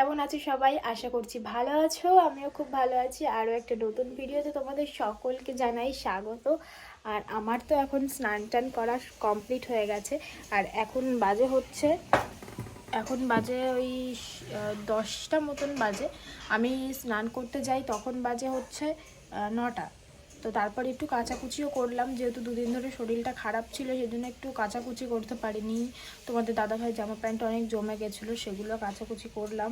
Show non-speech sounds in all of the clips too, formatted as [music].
আছো সবাই? আশা করছি ভালো আছো, আমিও খুব ভালো আছি। আরও একটা নতুন ভিডিওতে তোমাদের সকলকে জানাই স্বাগত। আর আমার তো এখন স্নান টান করা কমপ্লিট হয়ে গেছে। আর এখন বাজে হচ্ছে, এখন বাজে ওই দশটা মতন বাজে। আমি স্নান করতে যাই, তখন বাজে হচ্ছে নটা। তো তারপর একটু কাচাকুচিও করলাম, যেহেতু দুদিন ধরে শরীরটা খারাপ ছিল, সেজন্য একটু কাচাকুচি করতে পারিনি। তোমাদের দাদাভাই জামা প্যান্ট অনেক জমে গেছিল, সেগুলো কাচাকুচি করলাম।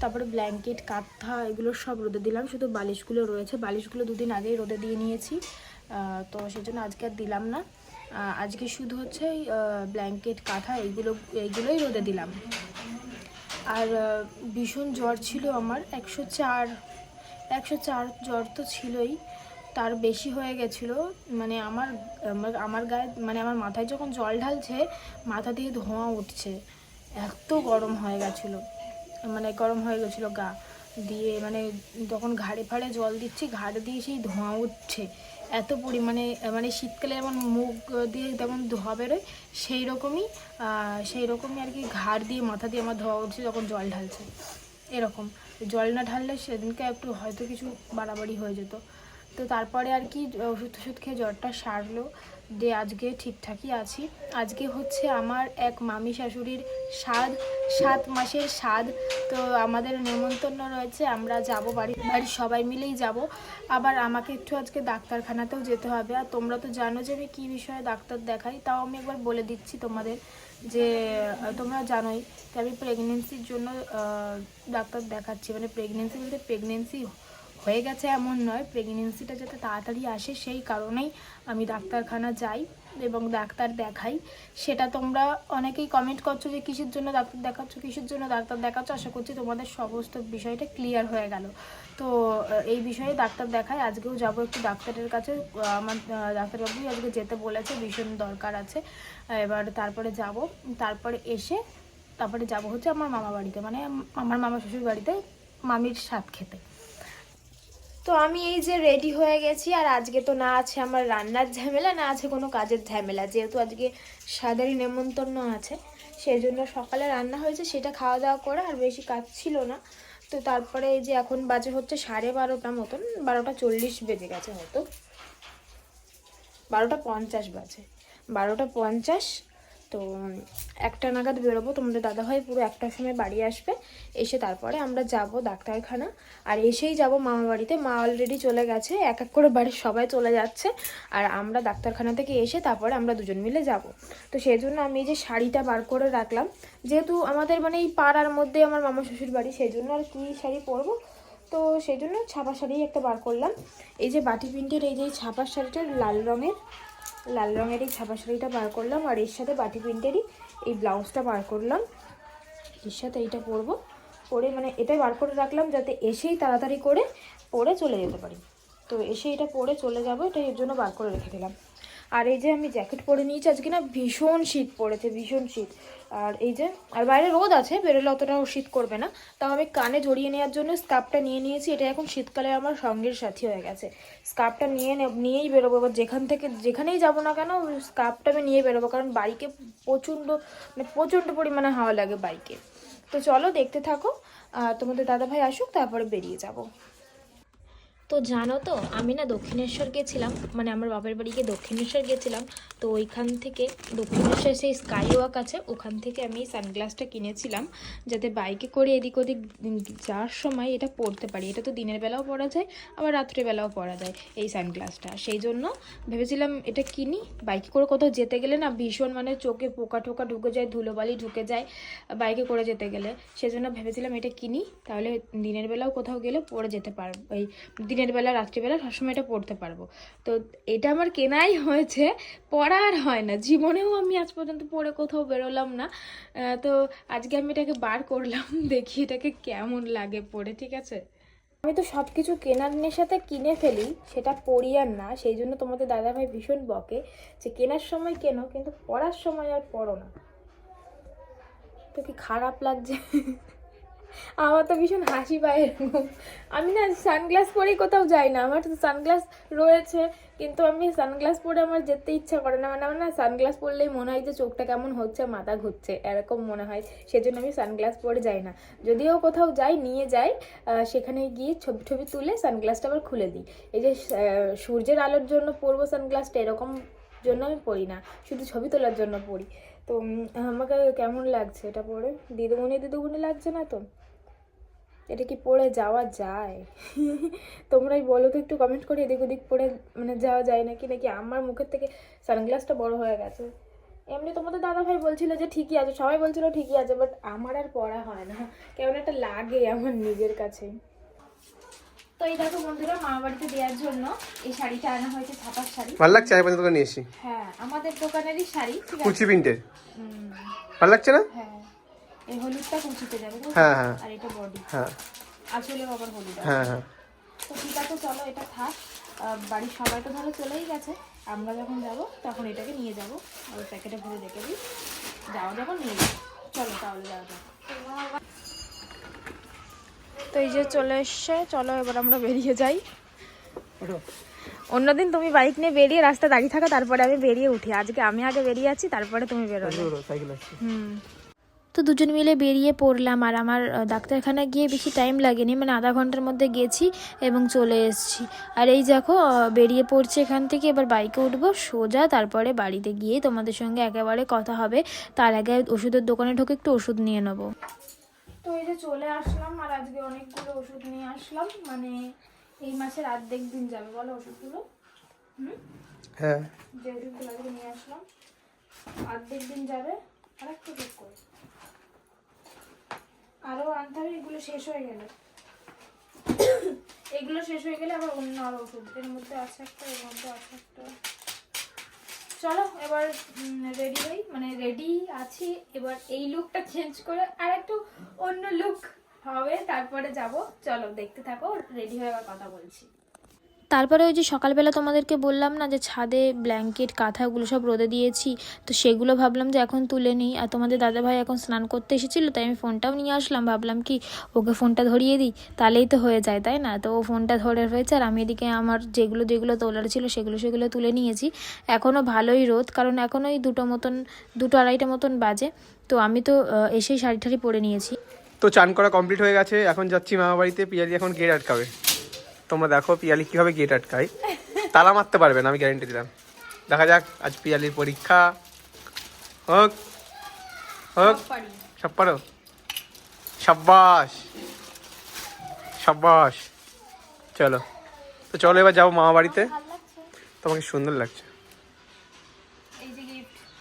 তারপরে ব্ল্যাঙ্কেট, কাঁথা, এগুলো সব রোদে দিলাম, শুধু বালিশগুলো রয়েছে। বালিশগুলো দুদিন আগেই রোদে দিয়ে নিয়েছি। তো সেজন্য আজকে আর দিলাম না। আজকে শুধু হচ্ছে ব্ল্যাঙ্কেট, কাঁথা, এইগুলো, এইগুলোই রোদে দিলাম। আর ভীষণ জ্বর ছিল আমার, একশো চার একশো চার জ্বর তো ছিলই। তার বেশি হয়ে গেছিল। মানে আমার আমার গায়ে মানে আমার মাথায় যখন জল ঢালছে, মাথা দিয়ে ধোঁয়া উঠছে। এত গরম হয়ে গেছিল। মানে গরম হয়ে গেছিল গা। দিয়ে মানে যখন ঘাড়ে ফাড়ে জল দিচ্ছি, ঘাড়ে দিয়ে সেই ধোঁয়া উঠছে। এত পরিমাণে মানে শীতকালে যেমন মুখ দিয়ে যেমন ধোঁয়া বেরোয়, সেই রকমই সেই রকমই আর কি ঘাড় দিয়ে, মাথা দিয়ে আমার ধোঁয়া উঠছে যখন জল ঢালছে। এরকম। জল না ঢাললে সেদিনকে একটু হয়তো কিছু বাড়াবাড়ি হয়ে যেত। তো তারপরে আর কি, ওষুধ ওষুধ খেয়ে জ্বরটা সারলো। দিয়ে আজকে ঠিকঠাকই আছি। আজকে হচ্ছে আমার এক মামি শাশুড়ির স্বাদ সাত মাসের স্বাদ তো আমাদের নেমন্তন্ন রয়েছে, আমরা যাব বাড়ি, বাড়ির সবাই মিলেই যাব। আবার আমাকে একটু আজকে ডাক্তারখানাতেও যেতে হবে। আর তোমরা তো জানো যে আমি কী বিষয়ে ডাক্তার দেখাই, তাও আমি একবার বলে দিচ্ছি তোমাদের যে তোমরা জানোই যে আমি প্রেগনেন্সির জন্য ডাক্তার দেখাচ্ছি। মানে প্রেগনেন্সি বলতে প্রেগনেন্সি হয়ে গেছে এমন নয় প্রেগনেন্সিটা যাতে তাড়াতাড়ি আসে সেই কারণেই আমি ডাক্তারখানা যাই এবং ডাক্তার দেখাই। সেটা তোমরা অনেকেই কমেন্ট করছ যে কিসের জন্য ডাক্তার দেখাচ্ছ, কিসের জন্য ডাক্তার দেখাচ্ছ? আশা করছি তোমাদের সমস্ত বিষয়টা ক্লিয়ার হয়ে গেল। তো এই বিষয়ে ডাক্তার দেখাই। আজকেও যাব একটু ডাক্তারের কাছে। আমার ডাক্তারবাবুই আজকে যেতে বলেছে, ভীষণ দরকার আছে। এবার তারপরে যাব। তারপরে এসে তারপরে যাব হচ্ছে আমার মামা বাড়িতে মানে আমার মামা শ্বশুর বাড়িতে মামির স্বাদ খেতে। তো আমি এই যে রেডি হয়ে গেছি, আর আজকে তো না আছে আমার রান্নার ঝামেলা, না আছে কোনো কাজের ঝামেলা। যেহেতু আজকে সাদারি নেমন্তন্ন আছে সেই জন্য সকালে রান্না হয়েছে, সেটা খাওয়া দাওয়া করে আর বেশি কাজ ছিল না। তো তারপরে এই যে এখন বাজে হচ্ছে সাড়ে বারোটা মতন, বারোটা চল্লিশ বেজে গেছে হয়তো। বারোটা পঞ্চাশ বাজে। বারোটা পঞ্চাশ তো একটা নাগাদ বেরোবো, তোমাদের দাদাভাই পুরো একটার সময় বাড়ি আসবে, এসে তারপরে আমরা যাব ডাক্তারখানা। আর এসেই যাব মামা বাড়িতে, মা অলরেডি চলে গেছে, এক এক করে বাড়ির সবাই চলে যাচ্ছে, আর আমরা ডাক্তারখানা থেকে এসে তারপরে আমরা দুজন মিলে যাব। তো সেই জন্য আমি এই যে শাড়িটা বার করে রাখলাম, যেহেতু আমাদের মানে এই পাড়ার মধ্যে আমার মামা শ্বশুর বাড়ি, সেই জন্য আর কি শাড়ি পরবো। তো সেই জন্য ছাপা শাড়ি একটা বার করলাম। এই যে বাটি প্রিন্টের এই যে ছাপা শাড়িটা লাল রঙের লাল রঙের এই ছাপা শাড়িটা বার করলাম আর এর সাথে বাটি প্রিন্টেরই এই ব্লাউজটা বার করলাম। এর সাথে এইটা পরবো। পরে মানে এটাই বার করে রাখলাম যাতে এসেই তাড়াতাড়ি করে পরে চলে যেতে পারি। তো এসে এটা পরে চলে যাব, এটা এর জন্য বার করে রেখে দিলাম। আর এই যে আমি জ্যাকেট পরে নিয়েছি, আজকে না ভীষণ শীত পড়েছে, ভীষণ শীত। আর এই যে, আর বাইরে রোদ আছে, বেরোলে অতটাও শীত করবে না। তাও আমি কানে জড়িয়ে নেওয়ার জন্য স্কার্ফটা নিয়ে নিয়েছি, এটা এখন শীতকালে আমার সঙ্গের সাথী হয়ে গেছে। স্কার্ফটা নিয়ে নিয়েই বেরোবো, এবার যেখান থেকে, যেখানেই যাব না কেন, স্কার্ফটা আমি নিয়ে বেরোবো, কারণ বাইকে প্রচণ্ড মানে প্রচণ্ড পরিমাণে হাওয়া লাগে বাইকে। তো চলো দেখতে থাকো তোমাদের দাদাভাই আসুক, তারপরে বেরিয়ে যাব। তো জানো তো, আমি না দক্ষিণেশ্বর গেছিলাম মানে আমার বাবার বাড়িকে দক্ষিণেশ্বর গেছিলাম, তো ওইখান থেকে দক্ষিণেশ্বর সেই স্কাই ওয়াক আছে, ওখান থেকে আমি সানগ্লাসটা কিনেছিলাম, যাতে বাইকে করে এদিক ওদিক যাওয়ার সময় এটা পরতে পারি। এটা তো দিনের বেলাও পরা যায়, আবার রাত্রেবেলাও পরা যায় এই সানগ্লাসটা সেই জন্য ভেবেছিলাম এটা কিনি বাইকে করে কোথাও যেতে গেলে না ভীষণ মানে চোখে পোকা টোকা ঢুকে যায়, ধুলোবালি ঢুকে যায় বাইকে করে যেতে গেলে। সেজন্য ভেবেছিলাম এটা কিনি, তাহলে দিনের বেলাও কোথাও গেলে পরে যেতে পারব, এই দিনের বেলা রাত্রিবেলা সবসময় এটা পড়তে পারব। তো এটা আমার কেনাই হয়েছে পড়া আর হয় না। জীবনেও আমি আজ পর্যন্ত পড়ে কোথাও বেরোলাম না। তো আজকে আমি এটাকে বার করলাম, [laughs] দেখি এটাকে কেমন লাগে পড়ে, ঠিক আছে? আমি তো সব কিছু কেনার নেশাতে কিনে ফেলি, সেটা পড়ি আর না। সেই জন্য তোমাদের দাদাভাই ভীষণ বকে যে কেনার সময় কেনো, কিন্তু পড়ার সময় আর পড়ো না। তো কি খারাপ লাগছে? [laughs] আমার তো ভীষণ হাসি পায় এরকম। আমি না সানগ্লাস পরেই কোথাও যাই না। আমার তো সানগ্লাস রয়েছে, কিন্তু আমি সানগ্লাস পরে আমার যেতে ইচ্ছা করে না। মানে আমার না সানগ্লাস পরলেই মনে হয় যে চোখটা কেমন হচ্ছে, মাথা ঘুরছে, এরকম মনে হয়। সেজন্য আমি সানগ্লাস পরে যাই না। যদিও কোথাও যাই, নিয়ে যাই সেখানে গিয়ে ছবি ছবি তুলে সানগ্লাসটা আবার খুলে দিই। এই যে সূর্যের আলোর জন্য পরবো সানগ্লাসটা এরকম জন্য আমি পরি না। শুধু ছবি তোলার জন্য পরি। তো আমাকে কেমন লাগছে এটা পরে? দিদিমণি দিদিমণি লাগছে না তো? এটা কি পরে যাওয়া যায়? [laughs] তোমরাই বলো তো একটু কমেন্ট করে এদিক ওদিক পরে মানে যাওয়া যায় নাকি? নাকি আমার মুখের থেকে সানগ্লাসটা বড় হয়ে গেছে? এমনি তোমাদের দাদা ভাই বলছিল যে ঠিকই আছে সবাই বলছিল ঠিকই আছে বাট আমার আর পড়া হয় না। কেমন একটা লাগে আমার নিজের কাছে। তো এই দেখো বন্ধুরা মা বাড়িতে দেওয়ার জন্য এই শাড়িটা আনা হয়েছে ছাপার শাড়ি। ভালো লাগছে? আমি পর্যন্ত নিয়ে এসি হ্যাঁ আমাদের দোকানেরই শাড়ি কুচি প্রিন্টের। ভালো লাগছে না? হ্যাঁ। এই হলুদটা কুচিতে যাবে হ্যাঁ হ্যাঁ। আর এটা বডি। হ্যাঁ। আসলেও আবার হলুদ হ্যাঁ হ্যাঁ। তো ঠিক আছে চলো এটা থাক। বাড়ির সবাই তো ধরো চলেই গেছে। আমরা যখন যাব তখন এটাকে নিয়ে যাব। ওই প্যাকেটে ভরে রেখে দিই। যাওয়া যখন নিয়ে যাব চলো তাহলে যাওয়া যাক। তো এই যে চলে এসছে চলো এবার আমরা বেরিয়ে যাই। অন্যদিন তুমি বাইক নিয়ে বেরিয়ে রাস্তা দাঁড়িয়ে থাকো তারপরে আমি বেরিয়ে উঠি। আজকে আমি আগে বেরিয়ে আছি তারপরে তুমি সাইকেল হুম। তো দুজন মিলে বেরিয়ে পড়লাম আর আমার ডাক্তারখানা গিয়ে বেশি টাইম লাগেনি মানে আধা ঘণ্টার মধ্যে গেছি এবং চলে এসেছি। আর এই দেখো বেরিয়ে পড়ছে এখান থেকে এবার বাইকে উঠবো সোজা তারপরে বাড়িতে গিয়ে তোমাদের সঙ্গে একেবারে কথা হবে। তার আগে ওষুধের দোকানে ঢুকে একটু ওষুধ নিয়ে নেব। তো এই যে চলে আসলাম আর আজকে অনেকগুলো ওষুধ নিয়ে আসলাম মানে এই মাসের অর্ধেক দিন যাবে বলো ওষুধগুলো? হুম? হ্যাঁ। যে ওষুধগুলো আজকে নিয়ে আসলাম। অর্ধেক দিন যাবে আর একটু বুক করে। আরও আনতে হবে, এগুলো শেষ হয়ে গেল। এগুলো শেষ হয়ে গেলে আবার অন্য আরও ওষুধের মধ্যে আছে একটা, এর মধ্যে আছে একটা। চলো, এবার রেডি হই। মানে রেডি আছি। এবার এই লুকটা চেঞ্জ করে আর একটু অন্য লুক হবে, তারপরে যাব। চলো, দেখতে থাকো রেডি হয়ে আবার কথা বলছি। তারপরে ওই যে সকালবেলা তোমাদেরকে বললাম না যে ছাদে ব্ল্যাঙ্কেট কাঁথাগুলো সব রোদে দিয়েছি, তো সেগুলো ভাবলাম যে এখন তুলে নিই। আর তোমাদের দাদাভাই এখন স্নান করতে এসেছিল, তাই আমি ফোনটাও নিয়ে আসলাম। ভাবলাম কি, ওকে ফোনটা ধরিয়ে দিই, তাহলেই তো হয়ে যায়, তাই না? তো ও ফোনটা ধরে হয়েছে আর আমি এদিকে আমার যেগুলো যেগুলো তোলার ছিল সেগুলো সেগুলো তুলে নিয়েছি। এখনও ভালোই রোদ, কারণ এখন ওই দুটো মতন, দুটো আড়াইটা মতন বাজে, তো আমি তো এসেই শাড়ি ঠাড়ি পরে নিয়েছি। তো চান করা কমপ্লিট হয়ে গেছে, এখন যাচ্ছি মামা বাড়িতে পিয়ালি এখন গেট আটকাবে। তোমরা দেখো পিয়ালি কীভাবে গেট আটকায়। তালা মারতে পারবে না, আমি গ্যারেন্টি দিলাম। দেখা যাক, আজ পিয়ালির পরীক্ষা। হোক হোক। সব পারো? সাব্বাস। সাব্বাস। চলো। তো চলো এবার যাব মামা বাড়িতে। তোমাকে সুন্দর লাগছে।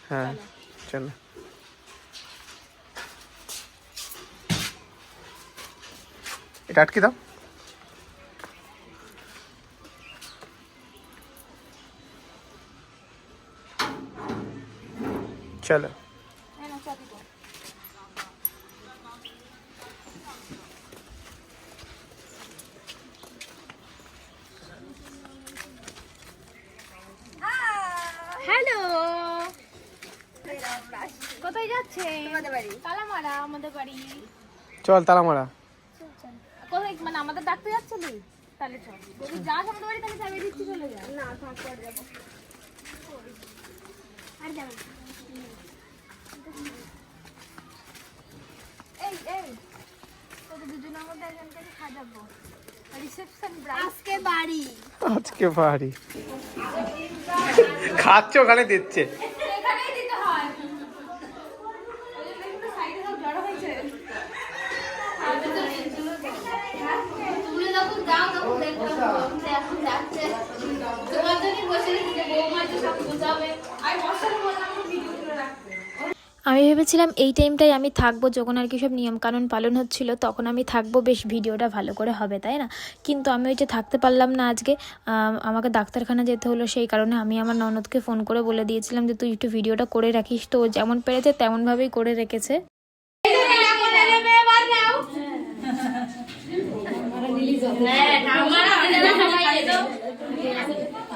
হ্যাঁ চলো। এটা আটকে দাও। চলো হ্যালো কোথায় যাচ্ছে আমাদের বাড়ি। কালামারা আমাদের বাড়ি। চল তালা মারা কোথায় মানে আমাদের ডাকতে যাচ্ছে তুই তাহলে চল। যদি যাস আমাদের বাড়ি তাহলে চাবি দিচ্ছি চলে যা। না যাব। আর যাব এই এই তোদের দুজনের মধ্যে একজনকে সাজাবো। রিসেপশন আজকে বাড়ি। আজকে বাড়ি। খাচ্ছে ওখানে দিচ্ছে। এখানেই দিতে হয়। ওই যে দেখুন তো সাইডে সব জড়ো হয়েছে তুমি যখন যাও তখন দেখতে পাবো যে এখন যাচ্ছে। তোমার জন্য বসে রেখেছে সব বুঝাবে। আমি বর্ষাকে বললাম আমার ভিডিও তুলে রাখতে আমি ভেবেছিলাম এই টাইমটাই আমি থাকব, যখন আর কি সব নিয়মকানুন পালন হচ্ছিল, তখন আমি থাকব, বেশ ভিডিওটা ভালো করে হবে, তাই না? কিন্তু আমি ওই যে থাকতে পারলাম না আজকে আমাকে ডাক্তারখানা যেতে হলো, সেই কারণে আমি আমার ননদকে ফোন করে বলে দিয়েছিলাম যে, তুই একটু ভিডিওটা করে রাখিস তো যেমন পেরেছে, তেমনভাবেই করে রেখেছে।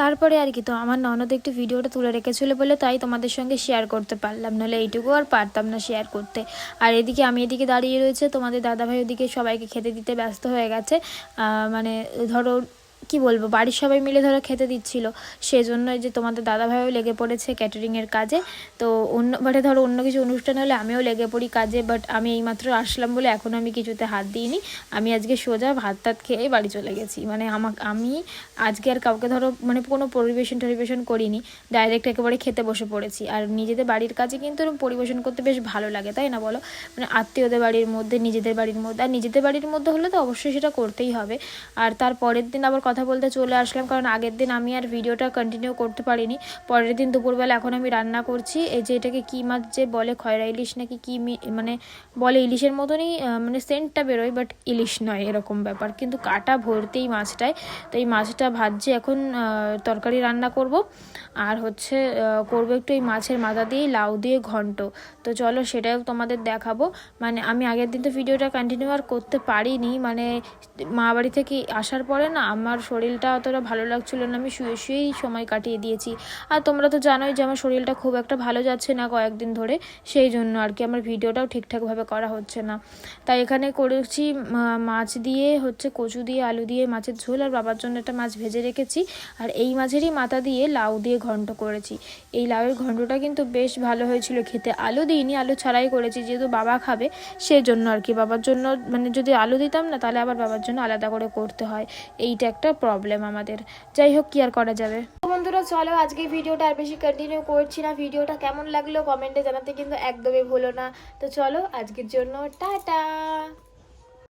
তারপরে আর কি, তো আমার ননদ একটু ভিডিওটা তুলে রেখেছিল বলে তাই তোমাদের সঙ্গে শেয়ার করতে পারলাম। নাহলে এইটুকু আর পারতাম না শেয়ার করতে। আর এদিকে আমি এদিকে দাঁড়িয়ে রয়েছে, তোমাদের দাদাভাই ওদিকে সবাইকে খেতে দিতে ব্যস্ত হয়ে গেছে। মানে ধরো কি বলব? বাড়ির সবাই মিলে ধরো খেতে দিচ্ছিল। সেই জন্য এই যে তোমাদের দাদাভাইও লেগে পড়েছে ক্যাটারিংয়ের কাজে। তো অন্য বাটে ধরো অন্য কিছু অনুষ্ঠান হলে আমিও লেগে পড়ি কাজে বাট আমি এইমাত্র আসলাম বলে এখন আমি কিছুতে হাত দিইনি। আমি আজকে সোজা ভাত টাত খেয়ে বাড়ি চলে গেছি। মানে আমাকে, আমি আজকে আর কাউকে ধরো মানে কোনো পরিবেশন টরিবেশন করিনি। ডাইরেক্ট একেবারে খেতে বসে পড়েছি। আর নিজেদের বাড়ির কাজে কিন্তু পরিবেশন করতে বেশ ভালো লাগে, তাই না বলো? মানে আত্মীয়দের বাড়ির মধ্যে, নিজেদের বাড়ির মধ্যে, আর নিজেদের বাড়ির মধ্যে হলে তো অবশ্যই সেটা করতেই হবে। আর তার পরের দিন আবার কথা বলতে চলে আসলাম। কারণ আগের দিন আমি আর ভিডিওটা কন্টিনিউ করতে পারিনি। পরের দিন দুপুরবেলা এখন আমি রান্না করছি। এই যে এটাকে কী মাছ যে বলে, খয়রা ইলিশ নাকি কী মানে বলে ইলিশের মতনই মানে সেন্টটা বেরোয় বাট ইলিশ নয় এরকম ব্যাপার। কিন্তু কাটা ভরতেই মাছটায় তো এই মাছটা ভাজছে এখন তরকারি রান্না করব। আর হচ্ছে করব একটু এই মাছের মাথা দিয়ে লাউ দিয়ে ঘন্ট। তো চলো সেটাও তোমাদের দেখাবো। মানে আমি আগের দিন তো ভিডিওটা কন্টিনিউ আর করতে পারিনি। মানে মা বাড়ি থেকে আসার পরে না, আমার শরীরটা অতটা ভালো লাগছিল না, আমি শুয়ে শুয়েই সময় কাটিয়ে দিয়েছি। আর তোমরা তো জানোই যে আমার শরীরটা খুব একটা ভালো যাচ্ছে না কয়েকদিন ধরে, সেই জন্য আর কি আমার ভিডিওটাও ঠিকঠাকভাবে করা হচ্ছে না। তাই এখানে করেছি মাছ দিয়ে হচ্ছে কচু দিয়ে, আলু দিয়ে মাছের ঝোল, আর বাবার জন্য একটা মাছ ভেজে রেখেছি। আর এই মাছেরই মাথা দিয়ে লাউ দিয়ে ঘন্ট করেছি। এই লাউয়ের ঘন্টটা কিন্তু বেশ ভালো হয়েছিল খেতে। আলু দিইনি, আলু ছাড়াই করেছি, যেহেতু বাবা খাবে সেই জন্য আর কি। বাবার জন্য মানে যদি আলু দিতাম না, তাহলে আবার বাবার জন্য আলাদা করে করতে হয়। এইটা একটা প্রবলেম আমাদের। যাই হোক, কি আর করা যাবে? বন্ধুরা, চলো আজকে ভিডিওটা আর বেশি কন্টিনিউ করছি না। ভিডিওটা কেমন লাগল কমেন্টে জানাতে কিন্তু একদমই ভুলো না। তো চলো, আজকের জন্য টাটা!